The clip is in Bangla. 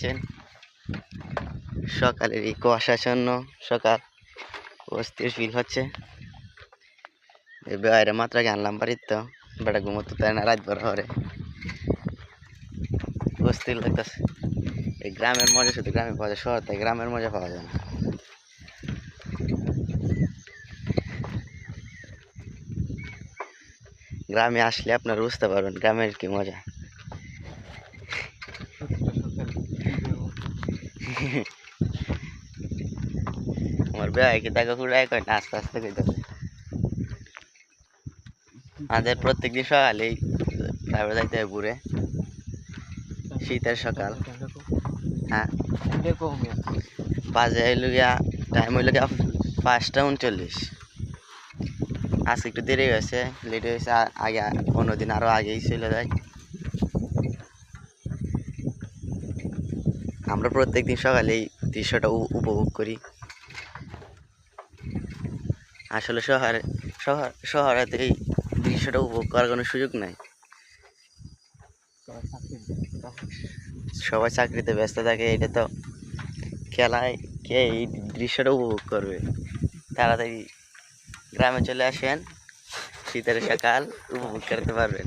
পাচ্ছেন সকালের এই কুয়াশাচ্ছন্ন সকাল অস্থির ফিল হচ্ছে। বাইরে মাত্রাকে আনলাম বাড়ির তো, বেটা ঘুমোতে পারে না রাত বড় হরে অস্থির লাগতেছে। এই গ্রামের মজা, শুধু গ্রামে পাওয়া যায় শহর থেকে গ্রামের মজা পাওয়া যায় না। গ্রামে আসলে আপনারা বুঝতে পারবেন গ্রামের কি মজা। আমার আস্তে আস্তে আমাদের প্রত্যেকদিন সকালেই তারপরে যাইতে ঘুরে শীতের সকাল। হ্যাঁ। বাজে হইল গিয়া টাইম হইল গিয়া পাঁচটা উনচল্লিশ। আজকে একটু দেরি হয়েছে লেট হয়েছে আগে পনেরো দিন আরও আগেই চলে যায়। আমরা প্রত্যেক দিন সকালে এই দৃশ্যটা উপভোগ করি। আসলে শহরে, শহর শহরেতে এই দৃশ্যটা উপভোগ করার কোনো সুযোগ নাই। সবাই চাকরিতে ব্যস্ত থাকে, এটা তো খেলায় কে এই দৃশ্যটা উপভোগ করবে? তাড়াতাড়ি গ্রামে চলে আসেন, শীতের সকাল, উপভোগ করতে পারবেন।